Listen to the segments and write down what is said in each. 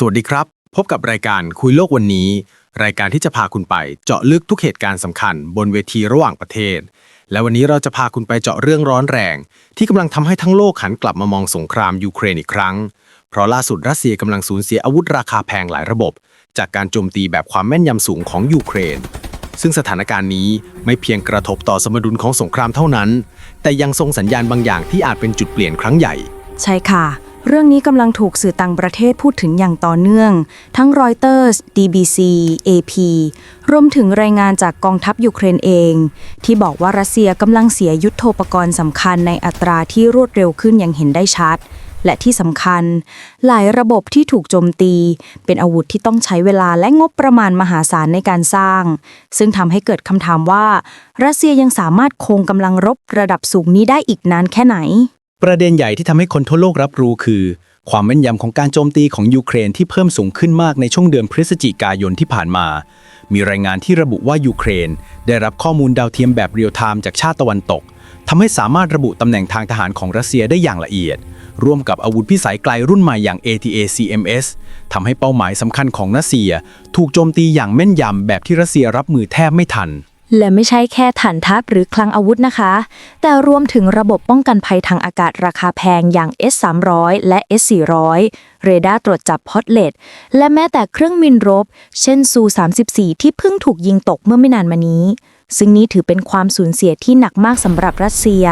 สวัสดีครับ พบกับรายการคุยโลกวันนี้ รายการที่จะพาคุณไปเจาะลึกทุกเหตุการณ์สำคัญ บนเวทีระหว่างประเทศ และวันนี้เราจะพาคุณไปเจาะเรื่องร้อนแรง ที่กำลังทำให้ทั้งโลกหันกลับมามองสงครามยูเครนอีกครั้ง เพราะล่าสุดรัสเซียกำลังสูญเสียอาวุธราคาแพงหลายระบบ จากการโจมตีแบบความแม่นยำสูงของยูเครน ซึ่งสถานการณ์นี้ไม่เพียงกระทบต่อสมดุลของสงครามเท่านั้น แต่ยังส่งสัญญาณบางอย่างที่อาจเป็นจุดเปลี่ยนครั้งใหญ่ ใช่ค่ะ เรื่องนี้กำลังถูกสื่อต่างประเทศพูดถึงอย่างต่อเนื่อง ทั้งรอยเตอร์ส DBC AP รวมถึงรายงานจากกองทัพยูเครนเอง ที่บอกว่ารัสเซียกำลังเสียยุทโธปกรณ์สำคัญในอัตราที่รวดเร็วขึ้นอย่างเห็นได้ชัด และที่สำคัญ หลายระบบที่ถูกโจมตี เป็นอาวุธที่ต้องใช้เวลาและงบประมาณมหาศาลในการสร้าง ซึ่งทำให้เกิดคำถามว่า รัสเซียยังสามารถคงกำลังรบระดับสูงนี้ได้อีกนานแค่ไหน ประเด็นใหญ่ที่ทำให้คนทั่วโลกรับรู้คือ ความแม่นยำของการโจมตีของยูเครนที่เพิ่มสูงขึ้นมากในช่วงเดือนพฤศจิกายนที่ผ่านมา มีรายงานที่ระบุว่ายูเครน ได้รับข้อมูลดาวเทียมแบบเรียลไทม์จากชาติตะวันตกทำให้สามารถระบุตำแหน่งทางทหารของรัสเซียได้อย่างละเอียด ร่วมกับอาวุธพิสัยไกลรุ่นใหม่อย่าง ATA-CMS ทำให้เป้าหมายสำคัญของรัสเซีย ถูกโจมตีอย่างแม่นยำแบบที่รัสเซียรับมือแทบไม่ทัน และไม่ใช่แค่ฐานทัพหรือคลังอาวุธนะคะ แต่รวมถึงระบบป้องกันภัยทางอากาศราคาแพงอย่าง S300 และ S400 เรดาร์ตรวจจับพอตเลตและแม้แต่เครื่องบินรบ เช่นซู 34 ที่เพิ่งถูกยิงตกเมื่อไม่นานมานี้ ซึ่งนี้ถือเป็นความสูญเสียที่หนักมากสำหรับรัสเซีย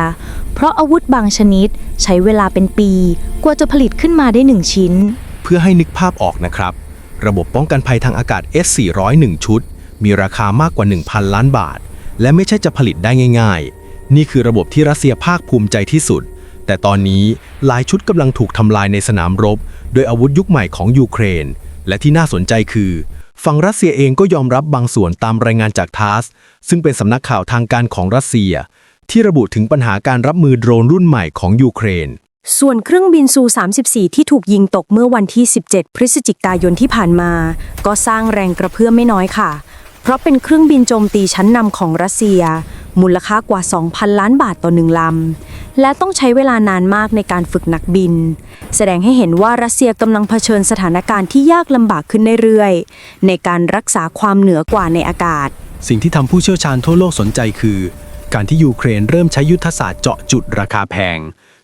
เพราะอาวุธบางชนิดใช้เวลาเป็นปี กว่าจะผลิตขึ้นมาได้หนึ่งชิ้น เพื่อให้นึกภาพออกนะครับ ระบบป้องกันภัยทางอากาศ S401 ชุด มีราคามากกว่า 1,000 ล้านบาท และไม่ใช่จะผลิตได้ง่ายๆ นี่คือระบบที่รัสเซียภาคภูมิใจที่สุด แต่ตอนนี้หลายชุดกำลังถูกทำลายในสนามรบ โดยอาวุธยุคใหม่ของยูเครน และที่น่าสนใจคือฝั่งรัสเซียเองก็ยอมรับบางส่วนตามรายงานจากทาส ซึ่งเป็นสำนักข่าวทางการของรัสเซีย ที่ระบุถึงปัญหาการรับมือโดรนรุ่นใหม่ของยูเครน ส่วนเครื่องบินซู 34 ที่ถูกยิงตกเมื่อวันที่ 17 พฤศจิกายนที่ผ่านมา ก็สร้างแรงกระเพื่อมไม่น้อยค่ะ เพราะเป็นเครื่องบินโจมตีชั้นนำของรัสเซีย มูลค่ากว่า 2,000 ล้านบาทต่อหนึ่งลำ และต้องใช้เวลานานมากในการฝึกนักบิน แสดงให้เห็นว่ารัสเซียกำลังเผชิญสถานการณ์ที่ยากลำบากขึ้นเรื่อยๆในการรักษาความเหนือกว่าในอากาศ สิ่งที่ทำผู้เชี่ยวชาญทั่วโลกสนใจคือ การที่ยูเครนเริ่มใช้ยุทธศาสตร์เจาะจุดราคาแพง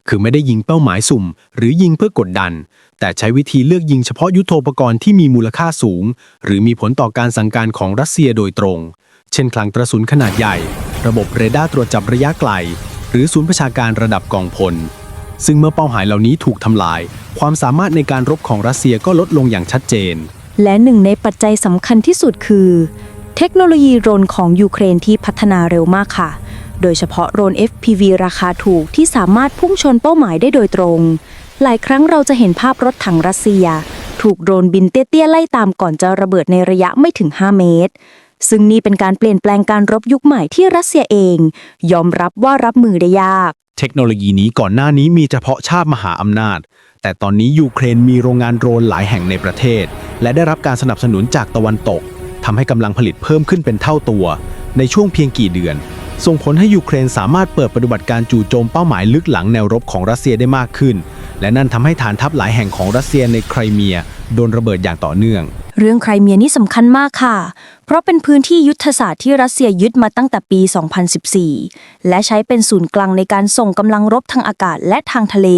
คือไม่ได้ยิงเป้าหมายสุ่ม หรือยิงเพื่อกดดัน แต่ใช้วิธีเลือกยิงเฉพาะยุทโธปกรณ์ที่มีมูลค่าสูง หรือมีผลต่อการสั่งการของรัสเซียโดยตรง เช่นคลังกระสุนขนาดใหญ่ ระบบเรดาร์ตรวจจับระยะไกล หรือศูนย์ประชาการระดับกองพล ซึ่งเมื่อเป้าหมายเหล่านี้ถูกทำลาย ความสามารถในการรบของรัสเซียก็ลดลงอย่างชัดเจน และหนึ่งในปัจจัยสำคัญที่สุดคือ เทคโนโลยีโดรนของยูเครนที่พัฒนาเร็วมากค่ะ โดยเฉพาะโรน FPV ราคาถูกที่สามารถพุ่งชนเป้าหมายได้โดยตรง หลายครั้งเราจะเห็นภาพรถถังรัสเซีย ถูกโดรนบินเตี้ยๆไล่ตามก่อนจะระเบิดในระยะไม่ถึง 5 เมตร ซึ่งนี่เป็นการเปลี่ยนแปลงการรบยุคใหม่ที่รัสเซียเอง ยอมรับว่ารับมือได้ยาก เทคโนโลยีนี้ก่อนหน้านี้มีเฉพาะชาติมหาอำนาจ แต่ตอนนี้ยูเครนมีโรงงานโดรนหลายแห่งในประเทศ และได้รับการสนับสนุนจากตะวันตกทำให้กำลังผลิตเพิ่มขึ้นเป็นเท่าตัว ในช่วงเพียงกี่เดือน ส่งผลให้ยูเครนสามารถเปิดปฏิบัติการจู่โจมเป้าหมายลึกหลังแนวรบของรัสเซียได้มากขึ้น และนั่นทำให้ฐานทัพหลายแห่งของรัสเซียในไครเมียโดนระเบิดอย่างต่อเนื่อง เรื่องไครเมียนี่สำคัญมากค่ะ เพราะเป็นพื้นที่ยุทธศาสตร์ที่รัสเซียยึดมาตั้งแต่ปี 2014 และใช้เป็นศูนย์กลางในการส่งกำลังรบทางอากาศและทางทะเล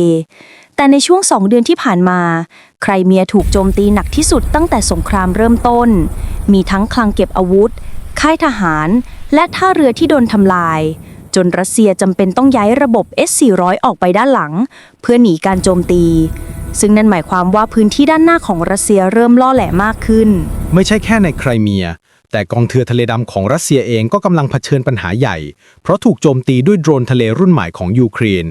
แต่ในช่วง2เดือนที่ผ่านมาไครเมียถูกโจมตีหนักที่สุดตั้งแต่สงครามเริ่มต้น มีทั้งคลังเก็บอาวุธ ค่ายทหารและท่าเรือที่โดนทำลาย จนรัสเซียจำเป็นต้องย้ายระบบ S400 ออกไปด้านหลัง เพื่อหนีการโจมตี ซึ่งนั่นหมายความว่าพื้นที่ด้านหน้าของรัสเซียเริ่มล่อแหลมากขึ้น ไม่ใช่แค่ในไครเมีย แต่กองเรือทะเลดำของรัสเซียเองก็กำลังเผชิญปัญหาใหญ่ เพราะถูกโจมตีด้วยโดรนทะเลรุ่นใหม่ของยูเครน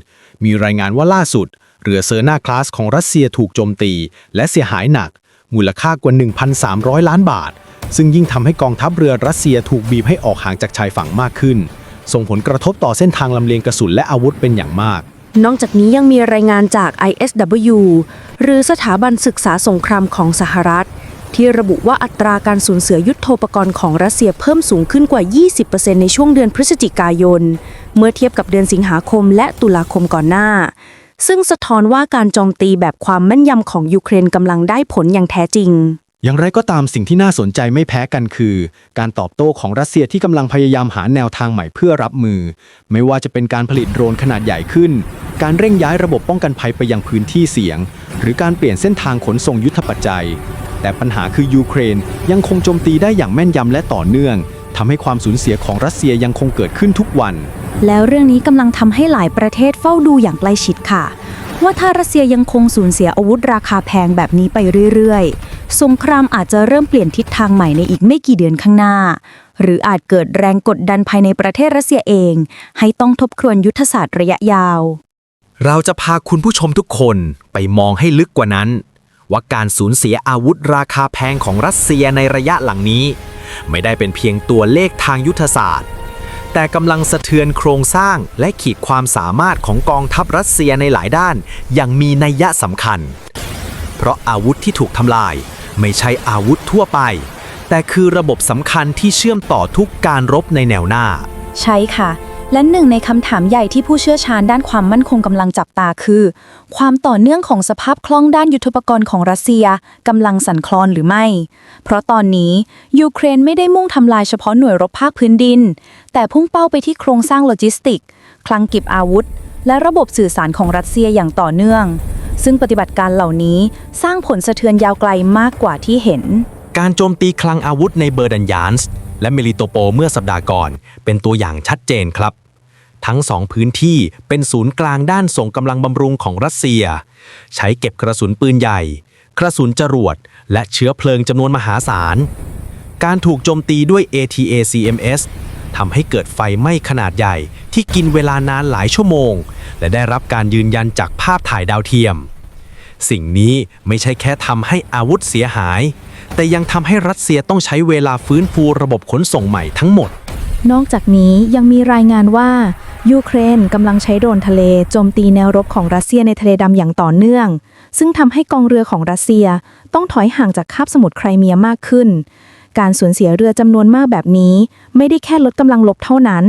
มีรายงานว่าล่าสุด เรือเซอร์นาคลาสของรัสเซียถูกโจมตี และเสียหายหนัก มูลค่ากว่า 1,300 ล้านบาท ซึ่งยิ่งทำให้กองทัพเรือรัสเซียถูกบีบให้ออกห่างจากชายฝั่งมากขึ้น ส่งผลกระทบต่อเส้นทางลำเลียงกระสุนและอาวุธเป็นอย่างมาก นอกจากนี้ยังมีรายงานจาก ISW หรือสถาบันศึกษาสงครามของสหรัฐ ที่ระบุว่าอัตราการสูญเสียยุทโธปกรณ์ของรัสเซียเพิ่มสูงขึ้นกว่า 20%ในช่วงเดือนพฤศจิกายน เมื่อเทียบกับเดือนสิงหาคมและตุลาคมก่อนหน้า ซึ่งสะท้อนว่าการโจมตีแบบความแม่นยำของยูเครนกำลังได้ผลอย่างแท้จริง อย่างไรก็ตามสิ่งที่น่าสนใจไม่แพ้กันคือ การตอบโต้ของรัสเซียที่กำลังพยายามหาแนวทางใหม่เพื่อรับมือ ไม่ว่าจะเป็นการผลิตโดรนขนาดใหญ่ขึ้น การเร่งย้ายระบบป้องกันภัยไปยังพื้นที่เสี่ยง หรือการเปลี่ยนเส้นทางขนส่งยุทธปัจจัย แต่ปัญหาคือยูเครนยังคงโจมตีได้อย่างแม่นยำและต่อเนื่องทำให้ความสูญเสียของรัสเซียยังคงเกิดขึ้นทุกวัน แล้วเรื่องนี้กำลังทำให้หลายประเทศเฝ้าดูอย่างใกล้ชิดค่ะ ว่าถ้ารัสเซียยังคงสูญเสียอาวุธราคาแพงแบบนี้ไปเรื่อยๆ สงครามอาจจะเริ่มเปลี่ยนทิศทางใหม่ในอีกไม่กี่เดือนข้างหน้า หรืออาจเกิดแรงกดดันภายในประเทศรัสเซียเอง ให้ต้องทบทวนยุทธศาสตร์ระยะยาว เราจะพาคุณผู้ชมทุกคนไปมองให้ลึกกว่านั้น ว่าการสูญเสียอาวุธราคาแพงของรัสเซียในระยะหลังนี้ ไม่ได้เป็นเพียงตัวเลขทางยุทธศาสตร์ แต่กำลังสะเทือนโครงสร้างและขีดความสามารถของกองทัพรัสเซียในหลายด้าน อย่างมีนัยยะสำคัญ เพราะอาวุธที่ถูกทำลาย ไม่ใช่อาวุธทั่วไป แต่คือระบบสำคัญที่เชื่อมต่อทุกการรบในแนวหน้า ใช่ค่ะ และหนึ่งในคำถามใหญ่ที่ผู้เชี่ยวชาญด้านความมั่นคงกำลังจับตาคือ ความต่อเนื่องของสภาพคล่องด้านยุทโธปกรณ์ของรัสเซียกำลังสั่นคลอนหรือไม่ เพราะตอนนี้ยูเครนไม่ได้มุ่งทำลายเฉพาะหน่วยรบภาคพื้นดิน แต่พุ่งเป้าไปที่โครงสร้างโลจิสติก คลังเก็บอาวุธ และระบบสื่อสารของรัสเซียอย่างต่อเนื่อง ซึ่งปฏิบัติการเหล่านี้สร้างผลสะเทือนยาวไกลมากกว่าที่เห็น การโจมตีคลังอาวุธในเบอร์ดันยานส์และเมลิโตโปเมื่อสัปดาห์ก่อน เป็นตัวอย่างชัดเจนครับ ทั้งสองพื้นที่เป็นศูนย์กลางด้านส่งกำลังบำรุงของรัสเซีย ใช้เก็บกระสุนปืนใหญ่ กระสุนจรวด และเชื้อเพลิงจำนวนมหาศาล การถูกโจมตีด้วย ATACMS ทำให้เกิดไฟไหม้ขนาดใหญ่ที่กินเวลานานหลายชั่วโมง และได้รับการยืนยันจากภาพถ่ายดาวเทียม สิ่งนี้ไม่ใช่แค่ทำให้อาวุธเสียหาย แต่ยังทำให้รัสเซียต้องใช้เวลาฟื้นฟูระบบขนส่งใหม่ทั้งหมด นอกจากนี้ยังมีรายงานว่ายูเครนกำลังใช้โดรนทะเลโจมตีแนวรบของรัสเซียในทะเลดำอย่างต่อเนื่อง ซึ่งทำให้กองเรือของรัสเซียต้องถอยห่างจากคาบสมุทรไครเมียมากขึ้น การสูญเสียเรือจำนวนมากแบบนี้ ไม่ได้แค่ลดกำลังลบเท่านั้น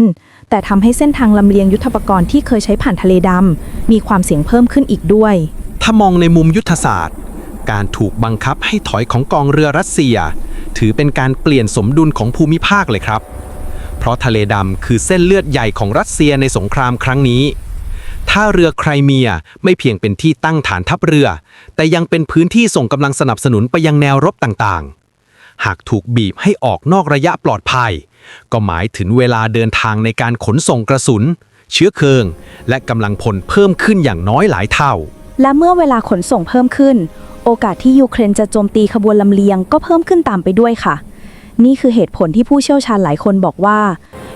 แต่ทำให้เส้นทางลำเลียงยุทธปกรณ์ที่เคยใช้ผ่านทะเลดำมีความเสี่ยงเพิ่มขึ้นอีกด้วย ถ้ามองในมุมยุทธศาสตร์ การถูกบังคับให้ถอยของกองเรือรัสเซีย ถือเป็นการเปลี่ยนสมดุลของภูมิภาคเลยครับ เพราะทะเลดำคือเส้นเลือดใหญ่ของรัสเซียในสงครามครั้งนี้ถ้าเรือไครเมียไม่เพียงเป็นที่ตั้งฐานทัพเรือ แต่ยังเป็นพื้นที่ส่งกำลังสนับสนุนไปยังแนวรบต่างๆ หากถูกบีบให้ออกนอกระยะปลอดภัย ก็หมายถึงเวลาเดินทางในการขนส่งกระสุน เชื้อเพลิง และกำลังพลเพิ่มขึ้นอย่างน้อยหลายเท่า และเมื่อเวลาขนส่งเพิ่มขึ้น โอกาสที่ยูเครนจะโจมตีขบวนลำเลียงก็เพิ่มขึ้นตามไปด้วยค่ะ นี่คือเหตุผลที่ผู้เชี่ยวชาญหลายคนบอกว่า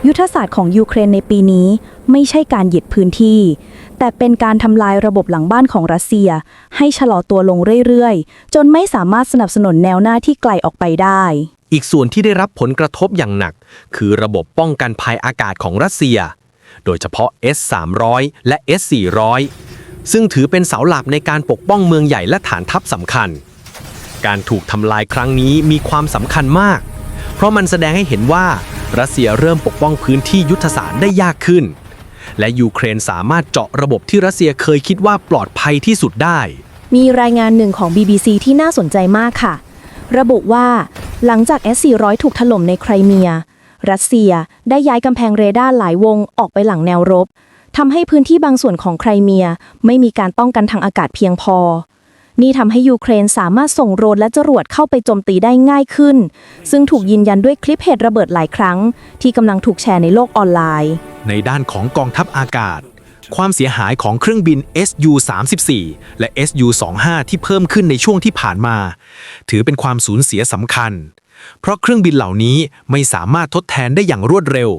ยุทธศาสตร์ของยูเครนในปีนี้ ไม่ใช่การยึดพื้นที่ แต่เป็นการทำลายระบบหลังบ้านของรัสเซีย ให้ชะลอตัวลงเรื่อยๆ จนไม่สามารถสนับสนุนแนวหน้าที่ไกลออกไปได้ อีกส่วนที่ได้รับผลกระทบอย่างหนัก คือระบบป้องกันภัยอากาศของรัสเซีย โดยเฉพาะ S-300 และ S-400 ซึ่งถือเป็นเสาหลักในการปกป้องเมืองใหญ่และฐานทัพสำคัญ การถูกทำลายครั้งนี้มีความสำคัญมาก เพราะมันแสดงให้เห็นว่ารัสเซียเริ่มปกป้องพื้นที่ยุทธศาสตร์ได้ยากขึ้น และยูเครนสามารถเจาะระบบที่รัสเซียเคยคิดว่าปลอดภัยที่สุดได้ มีรายงานหนึ่งของ BBC ที่น่าสนใจมากค่ะ ระบุว่าหลังจาก S400 ถูกถล่มในไครเมีย รัสเซียได้ย้ายกำแพงเรดาร์หลายวงออกไปหลังแนวรบทำให้พื้นที่บางส่วนของไครเมีย ไม่มีการป้องกันทางอากาศเพียงพอ นี่ทำให้ยูเครนสามารถส่งโรนและจรวดเข้าไปโจมตีได้ง่ายขึ้น ซึ่งถูกยืนยันด้วยคลิปเหตุระเบิดหลายครั้ง ที่กำลังถูกแชร์ในโลกออนไลน์ ในด้านของกองทัพอากาศ ความเสียหายของเครื่องบิน SU-34 และ SU-25 ที่เพิ่มขึ้นในช่วงที่ผ่านมา ถือเป็นความสูญเสียสำคัญ เพราะเครื่องบินเหล่านี้ไม่สามารถทดแทนได้อย่างรวดเร็ว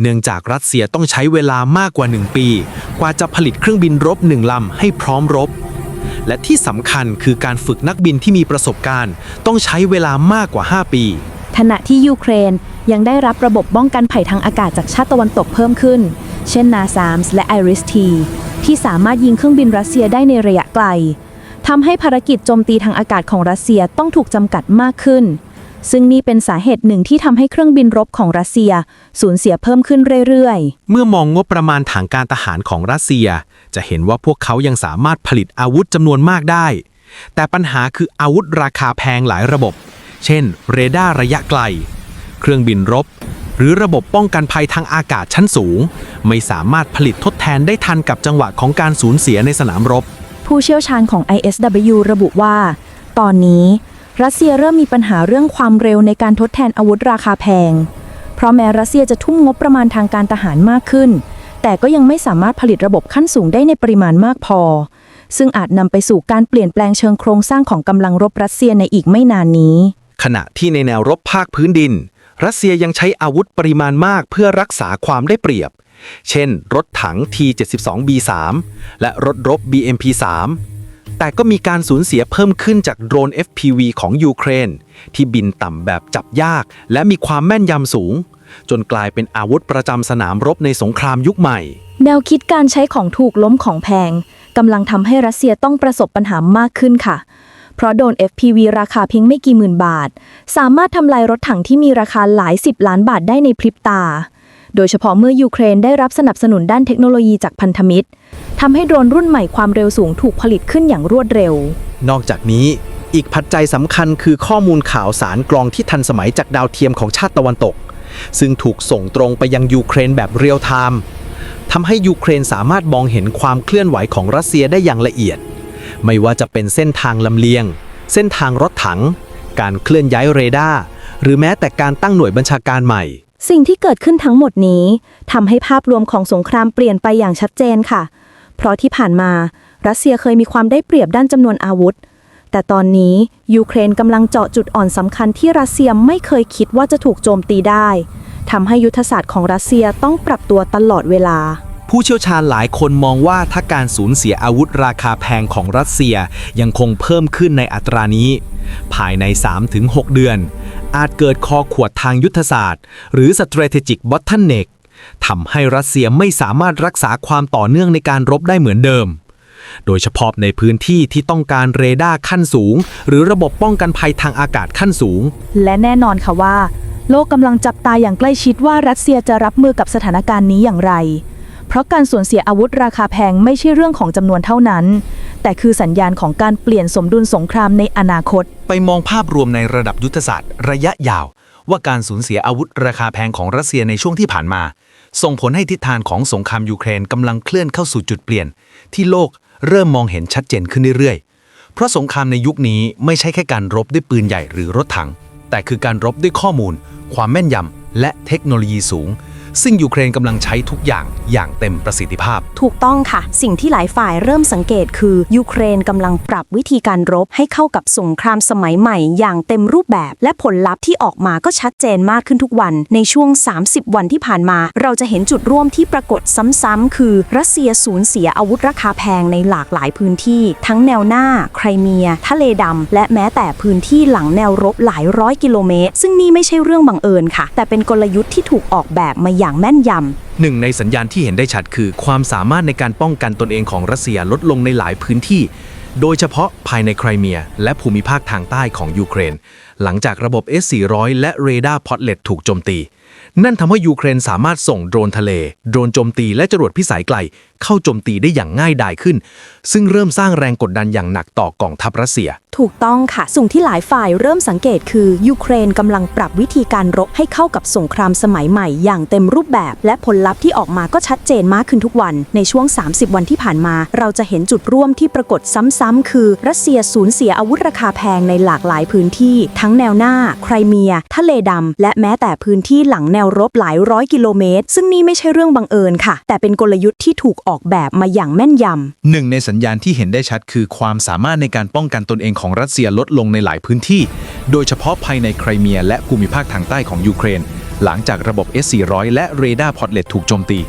เนื่องจากรัสเซียต้องใช้เวลามากกว่า 1 ปี กว่าจะผลิตเครื่องบินรบหนึ่งลำให้พร้อมรบ และที่สำคัญคือการฝึกนักบินที่มีประสบการณ์ ต้องใช้เวลามากกว่า 5 ปี ขณะที่ยูเครนยังได้รับระบบป้องกันภัยทางอากาศจากชาติตะวันตกเพิ่มขึ้น เช่น NASAMS และ IRIS-T ที่สามารถยิงเครื่องบินรัสเซียได้ในระยะไกลทำให้ภารกิจโจมตีทางอากาศของรัสเซียต้องถูกจำกัดมากขึ้น ซึ่งนี่เป็นสาเหตุหนึ่งที่ทำให้เครื่องบินรบของรัสเซียสูญเสียเพิ่มขึ้นเรื่อยๆ เมื่อมองงบประมาณทางการทหารของรัสเซีย จะเห็นว่าพวกเขายังสามารถผลิตอาวุธจำนวนมากได้ แต่ปัญหาคืออาวุธราคาแพงหลายระบบ เช่น เรดาร์ระยะไกล เครื่องบินรบ หรือระบบป้องกันภัยทางอากาศชั้นสูง ไม่สามารถผลิตทดแทนได้ทันกับจังหวะของการสูญเสียในสนามรบ ผู้เชี่ยวชาญของ ISW ระบุว่า ตอนนี้รัสเซียเริ่มมีปัญหาเรื่องความเร็วในการทดแทนอาวุธราคาแพง เพราะแม้รัสเซียจะทุ่มงบประมาณทางการทหารมากขึ้น แต่ก็ยังไม่สามารถผลิตระบบขั้นสูงได้ในปริมาณมากพอ ซึ่งอาจนำไปสู่การเปลี่ยนแปลงเชิงโครงสร้างของกำลังรบรัสเซียในอีกไม่นานนี้ ขณะที่ในแนวรบภาคพื้นดิน รัสเซียยังใช้อาวุธปริมาณมากเพื่อรักษาความได้เปรียบ เช่น รถถัง T-72B3 และรถรบ BMP3 แต่ก็มีการสูญเสียเพิ่มขึ้นจากโดรน FPV ของยูเครน ที่บินต่ำแบบจับยาก และมีความแม่นยำสูง จนกลายเป็นอาวุธประจำสนามรบในสงครามยุคใหม่ แนวคิดการใช้ของถูกล้มของแพงกำลังทำให้รัสเซียต้องประสบปัญหามากขึ้นค่ะ เพราะโดน FPV ราคาเพียงไม่กี่หมื่นบาท สามารถทำลายรถถังที่มีราคาหลายสิบล้านบาทได้ในพริบตา โดยเฉพาะเมื่อยูเครนได้รับสนับสนุนด้านเทคโนโลยีจากพันธมิตรทำให้โดรนรุ่นใหม่ความเร็วสูงถูกผลิตขึ้นอย่างรวดเร็ว นอกจากนี้อีกปัจจัยสำคัญคือข้อมูลข่าวสารกรองที่ทันสมัยจากดาวเทียมของชาติตะวันตก ซึ่งถูกส่งตรงไปยังยูเครนแบบเรียลไทม์ทำให้ยูเครนสามารถมองเห็นความเคลื่อนไหวของรัสเซียได้อย่างละเอียด ไม่ว่าจะเป็นเส้นทางลำเลียง เส้นทางรถถัง การเคลื่อนย้ายเรดาร์หรือแม้แต่การตั้งหน่วยบัญชาการใหม่ สิ่งที่เกิดขึ้นทั้งหมดนี้ทำให้ภาพรวมของสงครามเปลี่ยนไปอย่างชัดเจนค่ะ เพราะที่ผ่านมารัสเซียเคยมีความได้เปรียบด้านจำนวนอาวุธ แต่ตอนนี้ยูเครนกำลังเจาะจุดอ่อนสำคัญที่รัสเซียไม่เคยคิดว่าจะถูกโจมตีได้ทำให้ยุทธศาสตร์ของรัสเซียต้องปรับตัวตลอดเวลา ผู้เชี่ยวชาญหลายคนมองว่าถ้าการสูญเสียอาวุธราคาแพงของรัสเซียยังคงเพิ่มขึ้นในอัตรานี้ ภายใน 3-6 เดือน อาจเกิดคอขวดทางยุทธศาสตร์ หรือ strategic bottleneck ทำให้รัสเซียไม่สามารถรักษาความต่อเนื่องในการรบได้เหมือนเดิม โดยเฉพาะในพื้นที่ที่ต้องการเรดาร์ขั้นสูง หรือระบบป้องกันภัยทางอากาศขั้นสูง และแน่นอนค่ะว่า โลกกำลังจับตาอย่างใกล้ชิดว่ารัสเซียจะรับมือกับสถานการณ์นี้อย่างไร เพราะการสูญเสียอาวุธราคาแพงไม่ใช่เรื่องของจำนวนเท่านั้น แต่คือสัญญาณของการเปลี่ยนสมดุลสงครามในอนาคต ไปมองภาพรวมในระดับยุทธศาสตร์ ระยะยาว ว่าการสูญเสียอาวุธราคาแพงของรัสเซียในช่วงที่ผ่านมา ส่งผลให้ทิศทางของสงครามยูเครนกำลังเคลื่อนเข้าสู่จุดเปลี่ยน ที่โลก เริ่มมองเห็นชัดเจนขึ้นเรื่อยๆ เพราะสงครามในยุคนี้ไม่ใช่แค่การรบด้วยปืนใหญ่หรือรถถัง แต่คือการรบด้วยข้อมูล ความแม่นยำและเทคโนโลยีสูง ซึ่งยูเครนกำลังใช้ทุกอย่างอย่างเต็มประสิทธิภาพ ถูกต้องค่ะ สิ่งที่หลายฝ่ายเริ่มสังเกตคือยูเครนกำลังปรับวิธีการรบให้เข้ากับสงครามสมัยใหม่อย่างเต็มรูปแบบ และผลลัพธ์ที่ออกมาก็ชัดเจนมากขึ้นทุกวัน ในช่วง 30 วันที่ผ่านมา เราจะเห็นจุดร่วมที่ปรากฏซ้ำๆคือ รัสเซียสูญเสียอาวุธราคาแพงในหลากหลายพื้นที่ ทั้งแนวหน้า ไครเมีย ทะเลดำและแม้แต่พื้นที่หลังแนวรบหลายร้อยกิโลเมตร ซึ่งนี่ไม่ใช่เรื่องบังเอิญค่ะ แต่เป็นกลยุทธ์ที่ถูกออกแบบมาอย่างแม่นยำหนึ่งในสัญญาณที่เห็นได้ชัดคือ ความสามารถในการป้องกันตนเองของรัสเซียลดลงในหลายพื้นที่ โดยเฉพาะภายในไครเมีย และภูมิภาคทางใต้ของยูเครน หลังจากระบบ S-400 และเรดาร์พอตเลตถูกโจมตี นั่นทำให้ยูเครนสามารถส่งโดรนทะเล โดรนโจมตีและจรวดพิสัยไกล เข้าโจมตีได้อย่างง่ายดายขึ้น ซึ่งเริ่มสร้างแรงกดดันอย่างหนักต่อกองทัพรัสเซีย ถูกต้องค่ะสิ่งที่หลายฝ่ายเริ่มสังเกตคือ ยูเครนกำลังปรับวิธีการรบให้เข้ากับสงครามสมัยใหม่อย่างเต็มรูปแบบ และผลลัพธ์ที่ออกมาก็ชัดเจนมากขึ้นทุกวัน ในช่วง 30 วันที่ผ่านมา เราจะเห็นจุดร่วมที่ปรากฏซ้ำๆคือ รัสเซียสูญเสียอาวุธราคาแพงในหลากหลายพื้นที่ ทั้งแนวหน้า ไครเมีย ทะเลดำและแม้แต่พื้นที่หลังแนวรบหลายร้อยกิโลเมตร ซึ่งนี่ไม่ใช่เรื่องบังเอิญค่ะ แต่เป็นกลยุทธ์ที่ถูกออกแบบมาอย่างแม่นยำหนึ่งในสัญญาณที่เห็นได้ชัดคือความสามารถในการป้องกันตนเองของรัสเซียลดลงในหลายพื้นที่ โดยเฉพาะภายในไครเมีย และภูมิภาคทางใต้ของยูเครน หลังจากระบบ S-400 และเรดาร์พอตเลตถูกโจมตี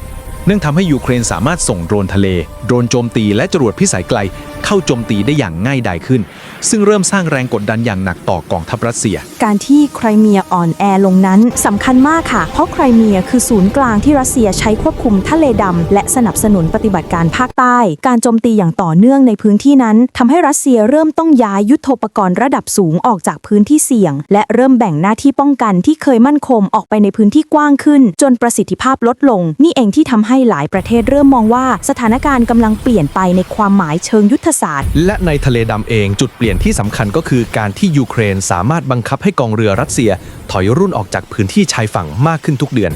เนื่องทำให้ยูเครนสามารถส่งโดรนทะเล โดรนโจมตีและจรวดพิสัยไกล เข้าโจมตีได้อย่างง่ายดายขึ้น ซึ่งเริ่มสร้างแรงกดดันอย่างหนักต่อกองทัพรัสเซีย การที่ไครเมียอ่อนแอลงนั้นสำคัญมากค่ะ เพราะไครเมียคือศูนย์กลางที่รัสเซียใช้ควบคุมทะเลดำและสนับสนุนปฏิบัติการภาคใต้ การโจมตีอย่างต่อเนื่องในพื้นที่นั้นทำให้รัสเซียเริ่มต้องย้ายยุทโธปกรณ์ระดับสูงออกจากพื้นที่เสี่ยง และเริ่มแบ่งหน้าที่ป้องกันที่เคยมั่นคงออกไปในพื้นที่กว้างขึ้น จนประสิทธิภาพลดลง นี่เองที่ทำให้หลายประเทศเริ่มมองว่า สถานการณ์กำลังเปลี่ยนไปในความหมายเชิงยุทธศาสตร์ และในทะเลดำเองจุดเปลี่ยนที่สำคัญก็คือการที่ยูเครนสามารถบังคับให้กองเรือรัสเซีย ถอยรุ่นออกจากพื้นที่ชายฝั่งมากขึ้นทุกเดือน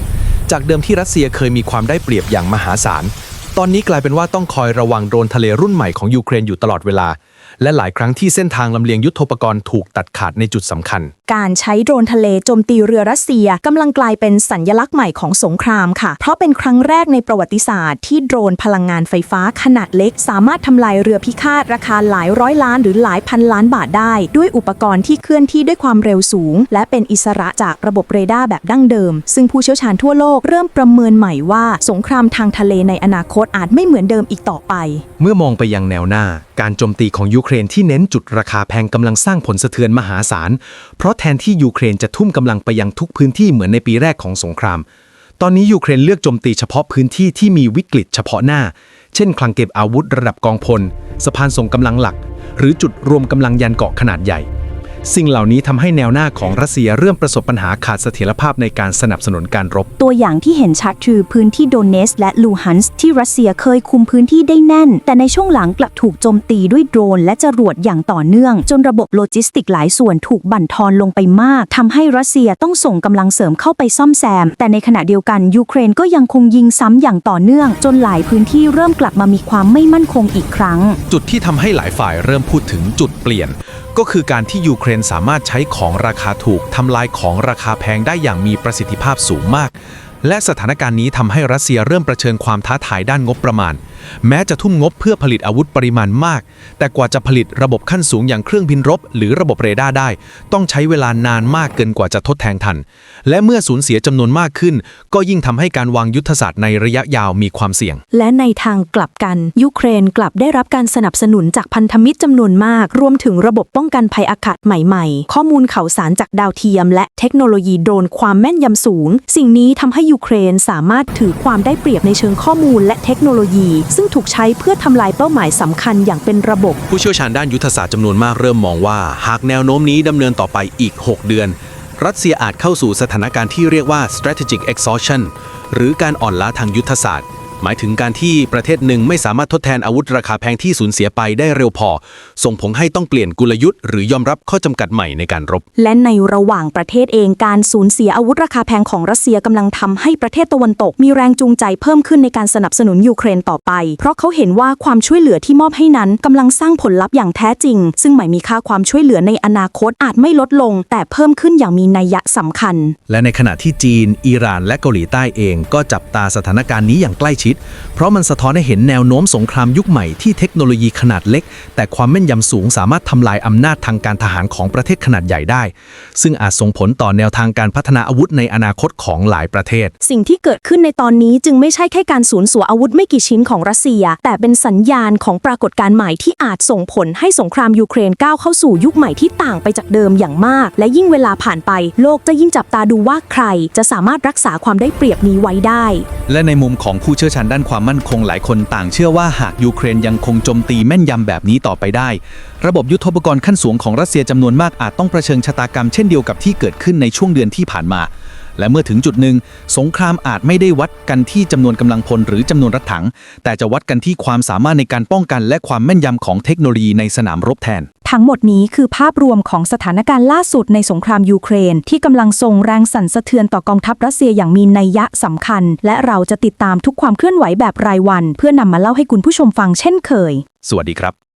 จากเดิมที่รัสเซียเคยมีความได้เปรียบอย่างมหาศาล ตอนนี้กลายเป็นว่าต้องคอยระวังโดรนทะเลรุ่นใหม่ของยูเครนอยู่ตลอดเวลา และหลายครั้งที่เส้นทางลำเลียงยุทโธปกรณ์ถูกตัดขาดในจุดสำคัญ การใช้โดรนทะเลโจมตีเรือรัสเซียกำลังกลายเป็นสัญญลักษณ์ใหม่ของสงครามค่ะ เพราะเป็นครั้งแรกในประวัติศาสตร์ที่โดรนพลังงานไฟฟ้าขนาดเล็ก สามารถทำลายเรือพิฆาตราคาหลายร้อยล้านหรือหลายพันล้านบาทได้ ด้วยอุปกรณ์ที่เคลื่อนที่ด้วยความเร็วสูง และเป็นอิสระจากระบบเรดาร์แบบดั้งเดิม ซึ่งผู้เชี่ยวชาญทั่วโลกเริ่มประเมินใหม่ว่า สงครามทางทะเลในอนาคตอาจไม่เหมือนเดิมอีกต่อไป เมื่อมองไปยังแนวหน้า การโจมตีของยูเครนที่เน้นจุดราคาแพงกำลังสร้างผลสะเทือนมหาศาลเพราะแทนที่ยูเครนจะทุ่มกำลังไปยังทุกพื้นที่เหมือนในปีแรกของสงคราม ตอนนี้ยูเครนเลือกโจมตีเฉพาะพื้นที่ที่มีวิกฤตเฉพาะหน้า เช่น คลังเก็บอาวุธระดับกองพล สะพานส่งกำลังหลัก หรือจุดรวมกำลังยันเกาะขนาดใหญ่ สิ่งเหล่านี้ทำให้แนวหน้าของรัสเซียเริ่มประสบปัญหาขาดเสถียรภาพในการสนับสนุนการรบ ตัวอย่างที่เห็นชัดคือพื้นที่โดเนสและลูฮันส์ที่รัสเซียเคยคุมพื้นที่ได้แน่น แต่ในช่วงหลังกลับถูกโจมตีด้วยโดรน และจรวดอย่างต่อเนื่อง จนระบบโลจิสติกหลายส่วนถูกบั่นทอนลงไปมากทำให้รัสเซียต้องส่งกำลังเสริมเข้าไปซ่อมแซม แต่ในขณะเดียวกันยูเครนก็ยังคงยิงซ้ำอย่างต่อเนื่อง จนหลายพื้นที่เริ่มกลับมามีความไม่มั่นคงอีกครั้ง จุดที่ทำให้หลายฝ่ายเริ่มพูดถึงจุดเปลี่ยน ก็คือการที่ยูเครนสามารถใช้ของราคาถูกทำลายของราคาแพงได้อย่างมีประสิทธิภาพสูงมาก และสถานการณ์นี้ทำให้รัสเซียเริ่มประเชิญความท้าทายด้านงบประมาณ แม้จะทุ่มงบเพื่อผลิตอาวุธปริมาณมาก แต่กว่าจะผลิตระบบขั้นสูงอย่างเครื่องบินรบ หรือระบบเรดาร์ได้ ต้องใช้เวลานานมากเกินกว่าจะทดแทนทัน และเมื่อสูญเสียจำนวนมากขึ้น ก็ยิ่งทำให้การวางยุทธศาสตร์ในระยะยาวมีความเสี่ยง และในทางกลับกันยูเครนกลับได้รับการสนับสนุนจากพันธมิตรจำนวนมาก รวมถึงระบบป้องกันภัยอากาศใหม่ๆ ข้อมูลข่าวสารจากดาวเทียม และเทคโนโลยีโดรนความแม่นยำสูง สิ่งนี้ทำให้ยูเครนสามารถถือความได้เปรียบในเชิงข้อมูลและเทคโนโลยี ซึ่งถูกใช้เพื่อทำลายเป้าหมายสำคัญอย่างเป็นระบบ ผู้เชี่ยวชาญด้านยุทธศาสตร์จำนวนมากเริ่มมองว่า หากแนวโน้มนี้ดำเนินต่อไปอีก 6 เดือน รัสเซียอาจเข้าสู่สถานการณ์ที่เรียกว่า strategic exhaustion หรือการอ่อนล้าทางยุทธศาสตร์ หมายถึงการที่ประเทศหนึ่งไม่สามารถทดแทนอาวุธราคาแพงที่สูญเสียไปได้เร็วพอ ส่งผลให้ต้องเปลี่ยนกลยุทธ์ หรือยอมรับข้อจำกัดใหม่ในการรบ และในระหว่างประเทศเองการสูญเสียอาวุธราคาแพงของรัสเซียกำลังทำให้ประเทศตะวันตก มีแรงจูงใจเพิ่มขึ้นในการสนับสนุนยูเครนต่อไป เพราะเขาเห็นว่าความช่วยเหลือที่มอบให้นั้นกำลังสร้างผลลัพธ์อย่างแท้จริง ซึ่งหมายมีค่าความช่วยเหลือในอนาคตอาจไม่ลดลง แต่เพิ่มขึ้นอย่างมีนัยยะสำคัญ และในขณะที่จีน อิหร่าน และเกาหลีใต้เอง ก็จับตาสถานการณ์นี้อย่างใกล้ชิดเพราะมันสะท้อนให้เห็นแนวโน้มสงครามยุคใหม่ที่เทคโนโลยีขนาดเล็ก แต่ความแม่นยำสูงสามารถทำลายอำนาจทางการทหารของประเทศขนาดใหญ่ได้ ซึ่งอาจส่งผลต่อแนวทางการพัฒนาอาวุธในอนาคตของหลายประเทศ สิ่งที่เกิดขึ้นในตอนนี้จึงไม่ใช่แค่การสูญเสียอาวุธไม่กี่ชิ้นของรัสเซีย แต่เป็นสัญญาณของปรากฏการณ์ใหม่ที่อาจส่งผลให้สงครามยูเครนก้าวเข้าสู่ยุคใหม่ที่ต่างไปจากเดิมอย่างมาก และยิ่งเวลาผ่านไป โลกจะยิ่งจับตาดูว่าใคร จะสามารถรักษาความได้เปรียบนี้ไว้ได้ และในมุมของผู้เชี่ยวชาญด้านความมั่นคงหลายคนต่างเชื่อว่าหากยูเครนยังคงโจมตีแม่นยำแบบนี้ต่อไปได้ ระบบยุทโธปกรณ์ขั้นสูงของรัสเซียจำนวนมากอาจต้องประเชิญชะตากรรมเช่นเดียวกับที่เกิดขึ้นในช่วงเดือนที่ผ่านมา และเมื่อถึงจุดหนึ่ง สงครามอาจไม่ได้วัดกันที่จำนวนกำลังพลหรือจำนวนรถถัง แต่จะวัดกันที่ความสามารถในการป้องกัน และความแม่นยำของเทคโนโลยีในสนามรบแทน ทั้งหมดนี้คือภาพรวมของสถานการณ์ล่าสุดในสงครามยูเครน ที่กำลังส่งแรงสั่นสะเทือนต่อกองทัพรัสเซียอย่างมีนัยยะสำคัญ และเราจะติดตามทุกความเคลื่อนไหวแบบรายวัน เพื่อนำมาเล่าให้คุณผู้ชมฟังเช่นเคย สวัสดีครับ